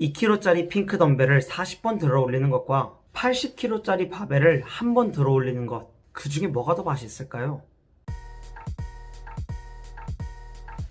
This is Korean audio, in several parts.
2kg짜리 핑크 덤벨을 40번 들어 올리는 것과 80kg짜리 바벨을 한 번 들어 올리는 것, 그 중에 뭐가 더 맛있을까요?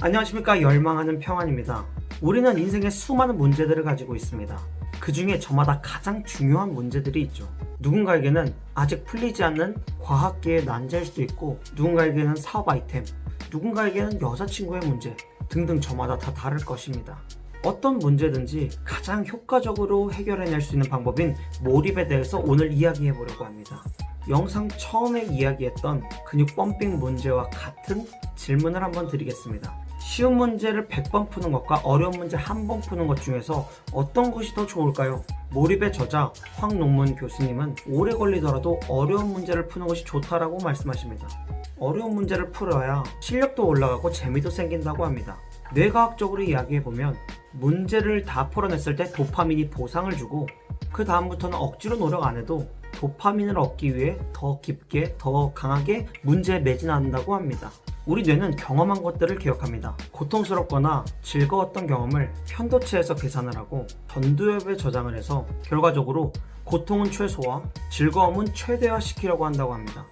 안녕하십니까. 열망하는 평안입니다. 우리는 인생에 수많은 문제들을 가지고 있습니다. 그 중에 저마다 가장 중요한 문제들이 있죠. 누군가에게는 아직 풀리지 않는 과학계의 난제일 수도 있고, 누군가에게는 사업 아이템, 누군가에게는 여자친구의 문제 등등 저마다 다 다를 것입니다. 어떤 문제든지 가장 효과적으로 해결해낼 수 있는 방법인 몰입에 대해서 오늘 이야기해 보려고 합니다. 영상 처음에 이야기했던 근육 펌핑 문제와 같은 질문을 한번 드리겠습니다. 쉬운 문제를 100번 푸는 것과 어려운 문제 한 번 푸는 것 중에서 어떤 것이 더 좋을까요? 몰입의 저자 황농문 교수님은 오래 걸리더라도 어려운 문제를 푸는 것이 좋다라고 말씀하십니다. 어려운 문제를 풀어야 실력도 올라가고 재미도 생긴다고 합니다. 뇌과학적으로 이야기해보면 문제를 다 풀어냈을 때 도파민이 보상을 주고 그 다음부터는 억지로 노력 안 해도 도파민을 얻기 위해 더 깊게 더 강하게 문제에 매진한다고 합니다. 우리 뇌는 경험한 것들을 기억합니다. 고통스럽거나 즐거웠던 경험을 편도체에서 계산을 하고 전두엽에 저장을 해서 결과적으로 고통은 최소화, 즐거움은 최대화시키려고 한다고 합니다.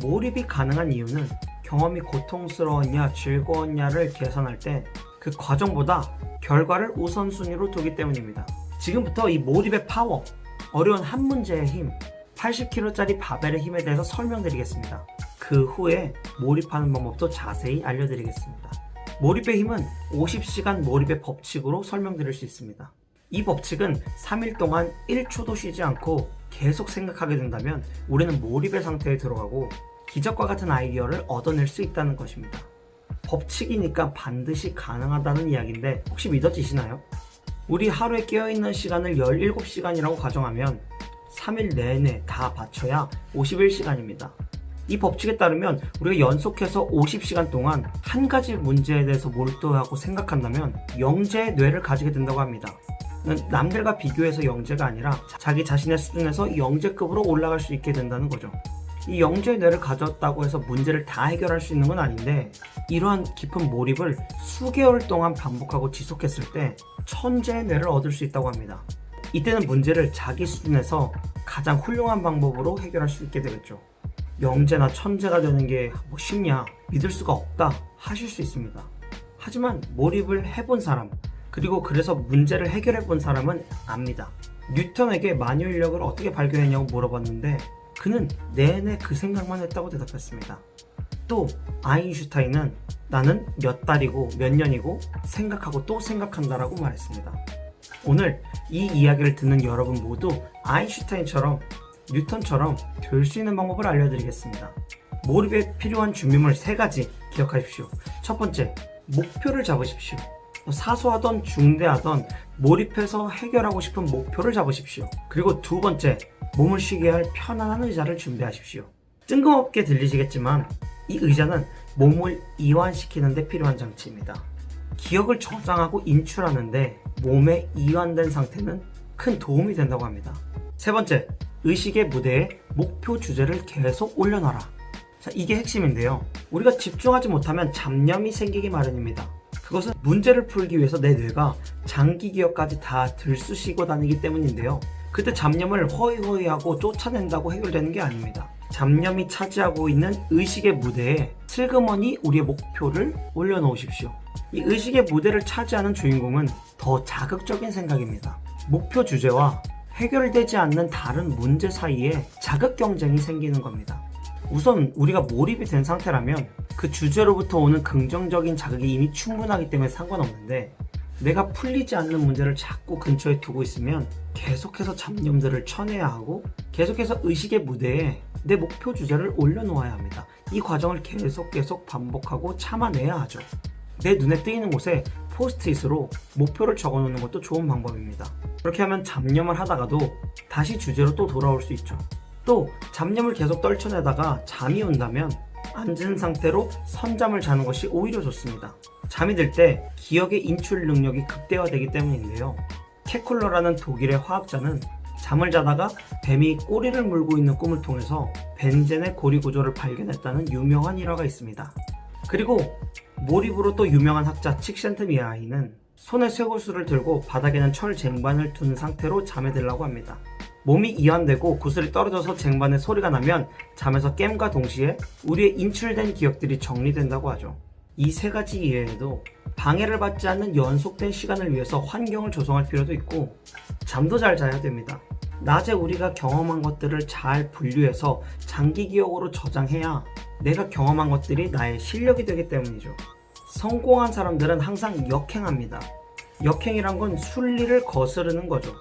몰입이 가능한 이유는 경험이 고통스러웠냐 즐거웠냐를 계산할 때 그 과정보다 결과를 우선순위로 두기 때문입니다. 지금부터 이 몰입의 파워, 어려운 한 문제의 힘, 80kg짜리 바벨의 힘에 대해서 설명드리겠습니다. 그 후에 몰입하는 방법도 자세히 알려드리겠습니다. 몰입의 힘은 50시간 몰입의 법칙으로 설명드릴 수 있습니다. 이 법칙은 3일 동안 1초도 쉬지 않고 계속 생각하게 된다면 우리는 몰입의 상태에 들어가고 기적과 같은 아이디어를 얻어낼 수 있다는 것입니다. 법칙이니까 반드시 가능하다는 이야기인데 혹시 믿어지시나요? 우리 하루에 깨어있는 시간을 17시간이라고 가정하면 3일 내내 다 바쳐야 51시간입니다. 이 법칙에 따르면 우리가 연속해서 50시간 동안 한 가지 문제에 대해서 몰두하고 생각한다면 영재의 뇌를 가지게 된다고 합니다. 남들과 비교해서 영재가 아니라 자기 자신의 수준에서 영재급으로 올라갈 수 있게 된다는 거죠. 이 영재의 뇌를 가졌다고 해서 문제를 다 해결할 수 있는 건 아닌데 이러한 깊은 몰입을 수개월 동안 반복하고 지속했을 때 천재의 뇌를 얻을 수 있다고 합니다. 이때는 문제를 자기 수준에서 가장 훌륭한 방법으로 해결할 수 있게 되겠죠. 영재나 천재가 되는 게 뭐 쉽냐 믿을 수가 없다 하실 수 있습니다. 하지만 몰입을 해본 사람 그리고 그래서 문제를 해결해 본 사람은 압니다. 뉴턴에게 만유인력을 어떻게 발견했냐고 물어봤는데 그는 내내 그 생각만 했다고 대답했습니다. 또 아인슈타인은 나는 몇 달이고 몇 년이고 생각하고 또 생각한다라고 말했습니다. 오늘 이 이야기를 듣는 여러분 모두 아인슈타인처럼 뉴턴처럼 될 수 있는 방법을 알려드리겠습니다. 몰입에 필요한 준비물 세 가지 기억하십시오. 첫 번째, 목표를 잡으십시오. 사소하던 중대하던 몰입해서 해결하고 싶은 목표를 잡으십시오. 그리고 두 번째, 몸을 쉬게 할 편안한 의자를 준비하십시오. 뜬금없게 들리시겠지만 이 의자는 몸을 이완시키는 데 필요한 장치입니다. 기억을 저장하고 인출하는데 몸에 이완된 상태는 큰 도움이 된다고 합니다. 세 번째, 의식의 무대에 목표 주제를 계속 올려놔라. 자, 이게 핵심인데요. 우리가 집중하지 못하면 잡념이 생기기 마련입니다. 그것은 문제를 풀기 위해서 내 뇌가 장기 기억까지 다 들쑤시고 다니기 때문인데요. 그때 잡념을 허이허이하고 쫓아낸다고 해결되는 게 아닙니다. 잡념이 차지하고 있는 의식의 무대에 슬그머니 우리의 목표를 올려놓으십시오. 이 의식의 무대를 차지하는 주인공은 더 자극적인 생각입니다. 목표 주제와 해결되지 않는 다른 문제 사이에 자극 경쟁이 생기는 겁니다. 우선 우리가 몰입이 된 상태라면 그 주제로부터 오는 긍정적인 자극이 이미 충분하기 때문에 상관없는데 내가 풀리지 않는 문제를 자꾸 근처에 두고 있으면 계속해서 잡념들을 쳐내야 하고 계속해서 의식의 무대에 내 목표 주제를 올려놓아야 합니다. 이 과정을 계속 계속 반복하고 참아내야 하죠. 내 눈에 띄는 곳에 포스트잇으로 목표를 적어놓는 것도 좋은 방법입니다. 그렇게 하면 잡념을 하다가도 다시 주제로 또 돌아올 수 있죠. 또 잡념을 계속 떨쳐내다가 잠이 온다면 앉은 상태로 선잠을 자는 것이 오히려 좋습니다. 잠이 들 때 기억의 인출 능력이 극대화되기 때문인데요. 케쿨러라는 독일의 화학자는 잠을 자다가 뱀이 꼬리를 물고 있는 꿈을 통해서 벤젠의 고리 구조를 발견했다는 유명한 일화가 있습니다. 그리고 몰입으로 또 유명한 학자 칙센트 미아이는 손에 쇠구슬을 들고 바닥에는 철 쟁반을 둔 상태로 잠에 들라고 합니다. 몸이 이완되고 구슬이 떨어져서 쟁반에 소리가 나면 잠에서 깸과 동시에 우리의 인출된 기억들이 정리된다고 하죠. 이 세 가지 이외에도 방해를 받지 않는 연속된 시간을 위해서 환경을 조성할 필요도 있고 잠도 잘 자야 됩니다. 낮에 우리가 경험한 것들을 잘 분류해서 장기 기억으로 저장해야 내가 경험한 것들이 나의 실력이 되기 때문이죠. 성공한 사람들은 항상 역행합니다. 역행이란 건 순리를 거스르는 거죠.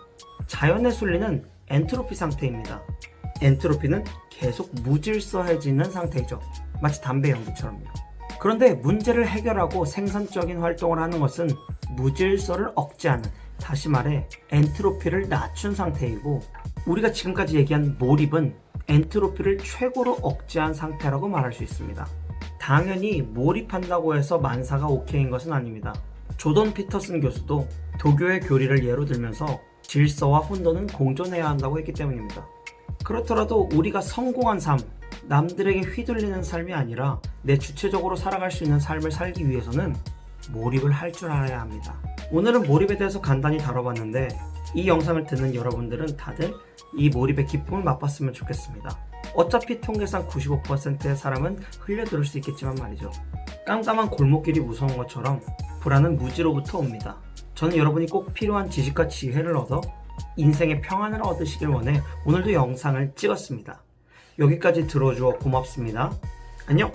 자연의 순리는 엔트로피 상태입니다. 엔트로피는 계속 무질서해지는 상태이죠. 마치 담배 연기처럼요. 그런데 문제를 해결하고 생산적인 활동을 하는 것은 무질서를 억제하는, 다시 말해 엔트로피를 낮춘 상태이고 우리가 지금까지 얘기한 몰입은 엔트로피를 최고로 억제한 상태라고 말할 수 있습니다. 당연히 몰입한다고 해서 만사가 오케이인 것은 아닙니다. 조던 피터슨 교수도 도교의 교리를 예로 들면서 질서와 혼돈은 공존해야 한다고 했기 때문입니다. 그렇더라도 우리가 성공한 삶, 남들에게 휘둘리는 삶이 아니라 내 주체적으로 살아갈 수 있는 삶을 살기 위해서는 몰입을 할 줄 알아야 합니다. 오늘은 몰입에 대해서 간단히 다뤄봤는데 이 영상을 듣는 여러분들은 다들 이 몰입의 기쁨을 맛봤으면 좋겠습니다. 어차피 통계상 95%의 사람은 흘려들을 수 있겠지만 말이죠. 깜깜한 골목길이 무서운 것처럼 불안은 무지로부터 옵니다. 저는 여러분이 꼭 필요한 지식과 지혜를 얻어 인생의 평안을 얻으시길 원해 오늘도 영상을 찍었습니다. 여기까지 들어주어 고맙습니다. 안녕!